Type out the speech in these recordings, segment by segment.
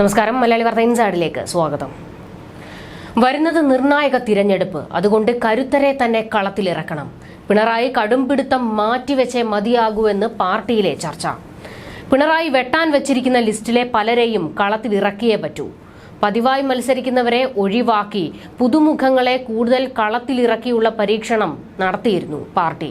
നമസ്കാരം മലയാളി വാർത്ത ഇൻസൈഡിലേക്ക് സ്വാഗതം. വരുന്നത് നിർണായക തിരഞ്ഞെടുപ്പ്. അതുകൊണ്ട് കരുത്തരെ തന്നെ കളത്തിലിറക്കണം. പിണറായി കടുംപിടുത്തം മാറ്റിവെച്ചേ മതിയാകൂ എന്ന് പാർട്ടിയിലെ ചർച്ച. പിണറായി വെട്ടാൻ വെച്ചിരിക്കുന്ന ലിസ്റ്റിലെ പലരെയും കളത്തിലിറക്കിയേ പറ്റൂ. പതിവായി മത്സരിക്കുന്നവരെ ഒഴിവാക്കി പുതുമുഖങ്ങളെ കൂടുതൽ കളത്തിലിറക്കിയുള്ള പരീക്ഷണം നടത്തിയിരുന്നു പാർട്ടി.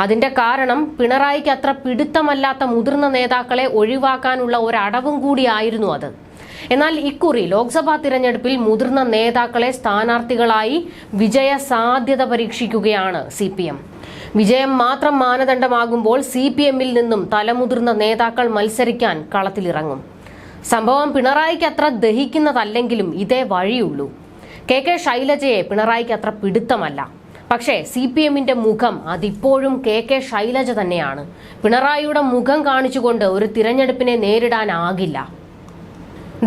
അതിന്റെ കാരണം പിണറായിക്ക് അത്ര പിടുത്തമല്ലാത്ത മുതിർന്ന നേതാക്കളെ ഒഴിവാക്കാനുള്ള ഒരടവും കൂടിയായിരുന്നു അത്. എന്നാൽ ഇക്കുറി ലോക്സഭാ തിരഞ്ഞെടുപ്പിൽ മുതിർന്ന നേതാക്കളെ സ്ഥാനാർത്ഥികളായി വിജയ സാധ്യത പരീക്ഷിക്കുകയാണ് സി വിജയം മാത്രം മാനദണ്ഡമാകുമ്പോൾ സി പി എമ്മിൽ നിന്നും തലമുതിർന്ന നേതാക്കൾ മത്സരിക്കാൻ കളത്തിലിറങ്ങും. സംഭവം പിണറായിക്ക് അത്ര ദഹിക്കുന്നതല്ലെങ്കിലും ഇതേ വഴിയുള്ളൂ. കെ കെ ശൈലജയെ പിണറായിക്ക് അത്ര പിടുത്തമല്ല. പക്ഷേ സി പി എമ്മിന്റെ മുഖം അതിപ്പോഴും കെ കെ ശൈലജ തന്നെയാണ്. പിണറായിയുടെ മുഖം കാണിച്ചുകൊണ്ട് ഒരു തിരഞ്ഞെടുപ്പിനെ നേരിടാനാകില്ല.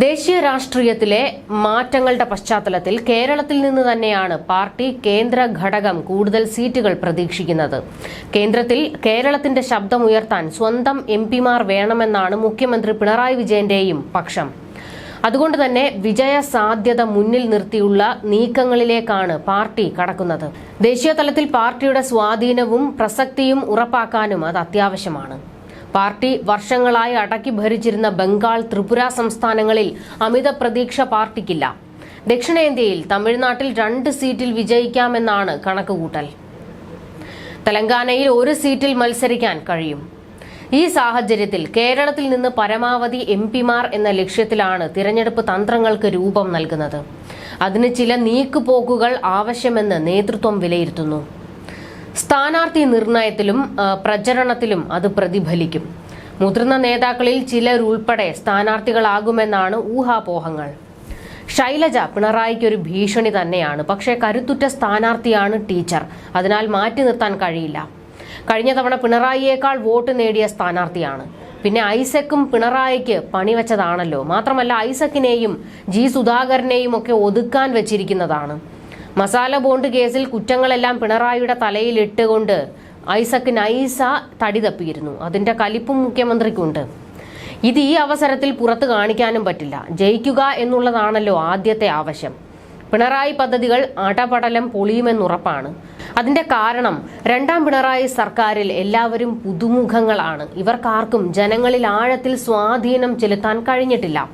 ദേശീയ രാഷ്ട്രീയത്തിലെ മാറ്റങ്ങളുടെ പശ്ചാത്തലത്തിൽ കേരളത്തിൽ നിന്ന് തന്നെയാണ് പാർട്ടി കേന്ദ്ര ഘടകം കൂടുതൽ സീറ്റുകൾ പ്രതീക്ഷിക്കുന്നത്. കേന്ദ്രത്തിൽ കേരളത്തിന്റെ ശബ്ദമുയർത്താൻ സ്വന്തം എം പിമാർ വേണമെന്നാണ് മുഖ്യമന്ത്രി പിണറായി വിജയന്റെയും പക്ഷം. അതുകൊണ്ട് തന്നെ വിജയ സാധ്യത മുന്നിൽ നിർത്തിയുള്ള നീക്കങ്ങളിലേക്കാണ് പാർട്ടി കടക്കുന്നത്. ദേശീയ തലത്തിൽ പാർട്ടിയുടെ സ്വാധീനവും പ്രസക്തിയും ഉറപ്പാക്കാനും അത് അത്യാവശ്യമാണ്. പാർട്ടി വർഷങ്ങളായി അടക്കി ഭരിച്ചിരുന്ന ബംഗാൾ ത്രിപുര സംസ്ഥാനങ്ങളിൽ അമിത പ്രതീക്ഷ പാർട്ടിക്കില്ല. ദക്ഷിണേന്ത്യയിൽ തമിഴ്നാട്ടിൽ രണ്ട് സീറ്റിൽ വിജയിക്കാമെന്നാണ് കണക്കുകൂട്ടൽ. തെലങ്കാനയിൽ ഒരു സീറ്റിൽ മത്സരിക്കാൻ കഴിയും. ഈ സാഹചര്യത്തിൽ കേരളത്തിൽ നിന്ന് പരമാവധി എം പിമാർ എന്ന ലക്ഷ്യത്തിലാണ് തിരഞ്ഞെടുപ്പ് തന്ത്രങ്ങൾക്ക് രൂപം നൽകുന്നത്. അതിന് ചില നീക്കുപോക്കുകൾ ആവശ്യമെന്ന് നേതൃത്വം വിലയിരുത്തുന്നു. സ്ഥാനാർത്ഥി നിർണയത്തിലും പ്രചരണത്തിലും അത് പ്രതിഫലിക്കും. മുതിർന്ന നേതാക്കളിൽ ചിലരുൾപ്പെടെ സ്ഥാനാർത്ഥികളാകുമെന്നാണ് ഊഹാപോഹങ്ങൾ. ശൈലജ പിണറായിക്ക് ഒരു ഭീഷണി തന്നെയാണ്. പക്ഷേ കരുത്തുറ്റ സ്ഥാനാർത്ഥിയാണ് ടീച്ചർ. അതിനാൽ മാറ്റി നിർത്താൻ കഴിയില്ല. കഴിഞ്ഞ തവണ പിണറായിയേക്കാൾ വോട്ട് നേടിയ സ്ഥാനാർത്ഥിയാണ്. പിന്നെ ഐസക്കും പിണറായിക്ക് പണിവെച്ചതാണല്ലോ. മാത്രമല്ല ഐസക്കിനെയും ജി സുധാകരനെയും ഒക്കെ ഒതുക്കാൻ വെച്ചിരിക്കുന്നതാണ്. മസാല ബോണ്ട് കേസിൽ കുറ്റങ്ങളെല്ലാം പിണറായിയുടെ തലയിലിട്ടുകൊണ്ട് ഐസക്ക് നൈസ തടി തപ്പിയിരുന്നു. അതിന്റെ കലിപ്പും മുഖ്യമന്ത്രിക്കുണ്ട്. ഇത് ഈ അവസരത്തിൽ പുറത്തു കാണിക്കാനും പറ്റില്ല. ജയിക്കുക എന്നുള്ളതാണല്ലോ ആദ്യത്തെ ആവശ്യം. പിണറായി പദ്ധതികൾ അടപടലം പൊളിയുമെന്നുറപ്പാണ്. അതിന്റെ കാരണം രണ്ടാം പിണറായി സർക്കാരിൽ എല്ലാവരും പുതുമുഖങ്ങളാണ്. ഇവർക്കാർക്കും ജനങ്ങളിൽ ആഴത്തിൽ സ്വാധീനം ചെലുത്താൻ കഴിഞ്ഞിട്ടില്ല.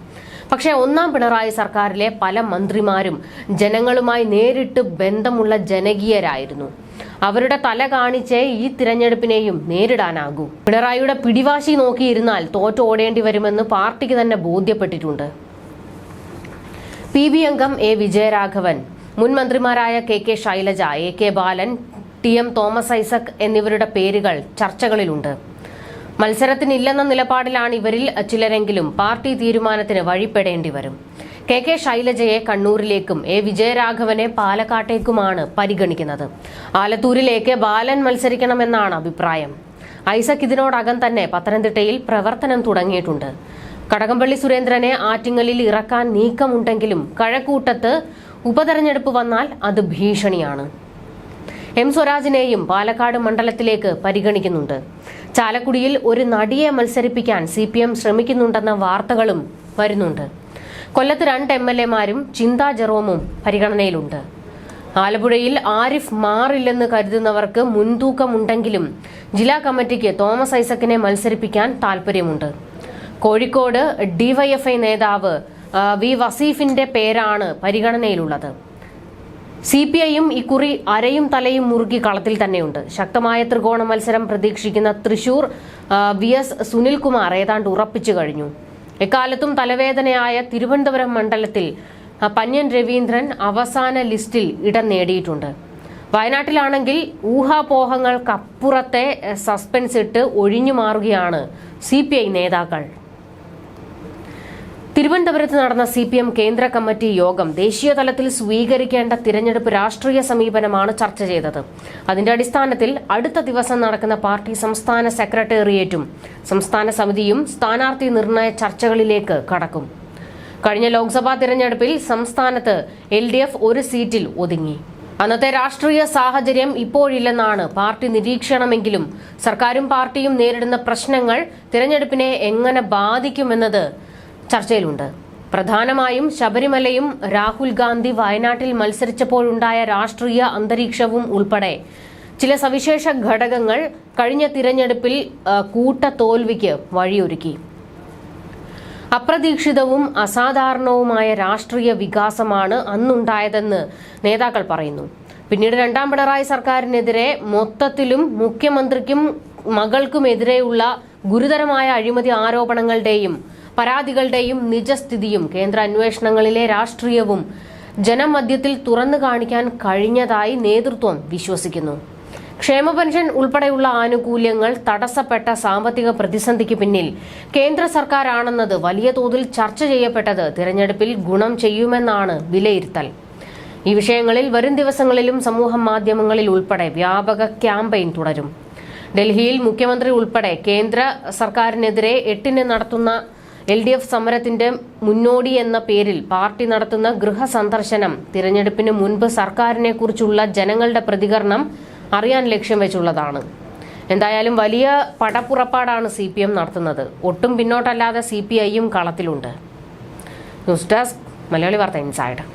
പക്ഷേ ഒന്നാം പിണറായി സർക്കാരിലെ പല മന്ത്രിമാരും ജനങ്ങളുമായി നേരിട്ട് ബന്ധമുള്ള ജനകീയരായിരുന്നു. അവരുടെ തല കാണിച്ചേ ഈ തിരഞ്ഞെടുപ്പിനെയും നേരിടാനാകൂ. പിണറായിയുടെ പിടിവാശി നോക്കിയിരുന്നാൽ തോറ്റോടേണ്ടി വരുമെന്ന് പാർട്ടിക്ക് തന്നെ ബോധ്യപ്പെട്ടിട്ടുണ്ട്. പി ബി അംഗം എ വിജയരാഘവൻ മുൻ മന്ത്രിമാരായ K K Shailaja A K Balan T M Thomas Isaac എന്നിവരുടെ പേരുകൾ ചർച്ചകളിലുണ്ട്. മത്സരത്തിനില്ലെന്ന നിലപാടിലാണ് ഇവരിൽ ചിലരെങ്കിലും പാർട്ടി തീരുമാനത്തിന് വഴിപ്പെടേണ്ടി വരും. കെ കെ ശൈലജയെ കണ്ണൂരിലേക്കും എ വിജയരാഘവനെ പാലക്കാട്ടേക്കുമാണ് പരിഗണിക്കുന്നത്. ആലത്തൂരിലേക്ക് ബാലൻ മത്സരിക്കണമെന്നാണ് അഭിപ്രായം. ഐസക് ഇതിനോടകം തന്നെ പത്തനംതിട്ടയിൽ പ്രവർത്തനം തുടങ്ങിയിട്ടുണ്ട്. കടകംപള്ളി സുരേന്ദ്രനെ ആറ്റിങ്ങലിൽ ഇറക്കാൻ നീക്കമുണ്ടെങ്കിലും കഴക്കൂട്ടത്ത് ഉപതെരഞ്ഞെടുപ്പ് വന്നാൽ അത് ഭീഷണിയാണ്. എം സ്വരാജിനെയും പാലക്കാട് മണ്ഡലത്തിലേക്ക് പരിഗണിക്കുന്നുണ്ട്. ചാലക്കുടിയിൽ ഒരു നടിയെ മത്സരിപ്പിക്കാൻ സി പി എം ശ്രമിക്കുന്നുണ്ടെന്ന വാർത്തകളും വരുന്നുണ്ട്. കൊല്ലത്ത് രണ്ട് എം എൽ എമാരും ചിന്താ ജെറോമും പരിഗണനയിലുണ്ട്. ആലപ്പുഴയിൽ ആരിഫ് മാറില്ലെന്ന് കരുതുന്നവർക്ക് മുൻതൂക്കമുണ്ടെങ്കിലും ജില്ലാ കമ്മിറ്റിക്ക് തോമസ് ഐസക്കിനെ മത്സരിപ്പിക്കാൻ താൽപ്പര്യമുണ്ട്. കോഴിക്കോട് ഡിവൈഎഫ്ഐ നേതാവ് വി വസീഫിന്റെ പേരാണ് പരിഗണനയിലുള്ളത്. സി പി ഐയും ഇക്കുറി അരയും തലയും മുറുകി കളത്തിൽ തന്നെയുണ്ട്. ശക്തമായ ത്രികോണ മത്സരം പ്രതീക്ഷിക്കുന്ന തൃശൂർ വി എസ് സുനിൽകുമാർ ഏതാണ്ട് ഉറപ്പിച്ചു കഴിഞ്ഞു. എക്കാലത്തും തലവേദനയായ തിരുവനന്തപുരം മണ്ഡലത്തിൽ പന്യൻ രവീന്ദ്രൻ അവസാന ലിസ്റ്റിൽ ഇടം നേടിയിട്ടുണ്ട്. വയനാട്ടിലാണെങ്കിൽ ഊഹാപോഹങ്ങൾക്കപ്പുറത്തെ സസ്പെൻസ് ഇട്ട് ഒഴിഞ്ഞു മാറുകയാണ് സി നേതാക്കൾ. തിരുവനന്തപുരത്ത് നടന്ന സി പി എം കേന്ദ്ര കമ്മിറ്റി യോഗം ദേശീയ തലത്തിൽ സ്വീകരിക്കേണ്ട തിരഞ്ഞെടുപ്പ് രാഷ്ട്രീയ സമീപനമാണ് ചർച്ച ചെയ്തത്. അതിന്റെ അടിസ്ഥാനത്തിൽ അടുത്ത ദിവസം നടക്കുന്ന പാർട്ടി സംസ്ഥാന സെക്രട്ടേറിയറ്റും സംസ്ഥാന സമിതിയും സ്ഥാനാർത്ഥി നിർണയ ചർച്ചകളിലേക്ക് കടക്കും. കഴിഞ്ഞ ലോക്സഭാ തിരഞ്ഞെടുപ്പിൽ സംസ്ഥാനത്ത് എൽ ഒരു സീറ്റിൽ ഒതുങ്ങി. അന്നത്തെ രാഷ്ട്രീയ സാഹചര്യം ഇപ്പോഴില്ലെന്നാണ് പാർട്ടി നിരീക്ഷണമെങ്കിലും സർക്കാരും പാർട്ടിയും നേരിടുന്ന പ്രശ്നങ്ങൾ തിരഞ്ഞെടുപ്പിനെ എങ്ങനെ ബാധിക്കുമെന്നത് ചർച്ചയിലുണ്ട്. പ്രധാനമായും ശബരിമലയും രാഹുൽ ഗാന്ധി വയനാട്ടിൽ മത്സരിച്ചപ്പോഴുണ്ടായ രാഷ്ട്രീയ അന്തരീക്ഷവും ഉൾപ്പെടെ. ചില സവിശേഷ ഘടകങ്ങൾ കഴിഞ്ഞ തിരഞ്ഞെടുപ്പിൽ കൂട്ട തോൽവിക്ക് വഴിയൊരുക്കി. അപ്രതീക്ഷിതവും അസാധാരണവുമായ രാഷ്ട്രീയ വികാസമാണ് അന്നുണ്ടായതെന്ന് നേതാക്കൾ പറയുന്നു. പിന്നീട് രണ്ടാം പിണറായി സർക്കാരിനെതിരെ മൊത്തത്തിലും മുഖ്യമന്ത്രിക്കും മകൾക്കുമെതിരെയുള്ള ഗുരുതരമായ അഴിമതി ആരോപണങ്ങളുടെയും പരാതികളുടെയും നിജസ്ഥിതിയും കേന്ദ്ര അന്വേഷണങ്ങളിലെ രാഷ്ട്രീയവും ജനമധ്യത്തിൽ തുറന്നു കാണിക്കാൻ കഴിഞ്ഞതായി നേതൃത്വം വിശ്വസിക്കുന്നു. ക്ഷേമ പെൻഷൻ ഉൾപ്പെടെയുള്ള ആനുകൂല്യങ്ങൾ തടസ്സപ്പെട്ട സാമ്പത്തിക പ്രതിസന്ധിക്ക് പിന്നിൽ കേന്ദ്ര സർക്കാരാണെന്നത് വലിയ തോതിൽ ചർച്ച ചെയ്യപ്പെട്ടത് തിരഞ്ഞെടുപ്പിൽ ഗുണം ചെയ്യുമെന്നാണ് വിലയിരുത്തൽ. ഈ വിഷയങ്ങളിൽ വരും ദിവസങ്ങളിലും സമൂഹ മാധ്യമങ്ങളിൽ ഉൾപ്പെടെ വ്യാപക ക്യാമ്പയിൻ തുടരും. ഡൽഹിയിൽ മുഖ്യമന്ത്രി ഉൾപ്പെടെ കേന്ദ്ര സർക്കാരിനെതിരെ എട്ടിന് നടത്തുന്ന എൽ ഡി എഫ് സമരത്തിന്റെ മുന്നോടി എന്ന പേരിൽ പാർട്ടി നടത്തുന്ന ഗൃഹ സന്ദർശനം തിരഞ്ഞെടുപ്പിന് മുൻപ് സർക്കാരിനെ കുറിച്ചുള്ള ജനങ്ങളുടെ പ്രതികരണം അറിയാൻ ലക്ഷ്യം വെച്ചുള്ളതാണ്. എന്തായാലും വലിയ പടപ്പുറപ്പാടാണ് സി പി എം നടത്തുന്നത്. ഒട്ടും പിന്നോട്ടല്ലാതെ സി പി ഐയും കളത്തിലുണ്ട്. ന്യൂസ് ഡെസ്ക് മലയാളി വാർത്ത ഇൻസൈഡ്.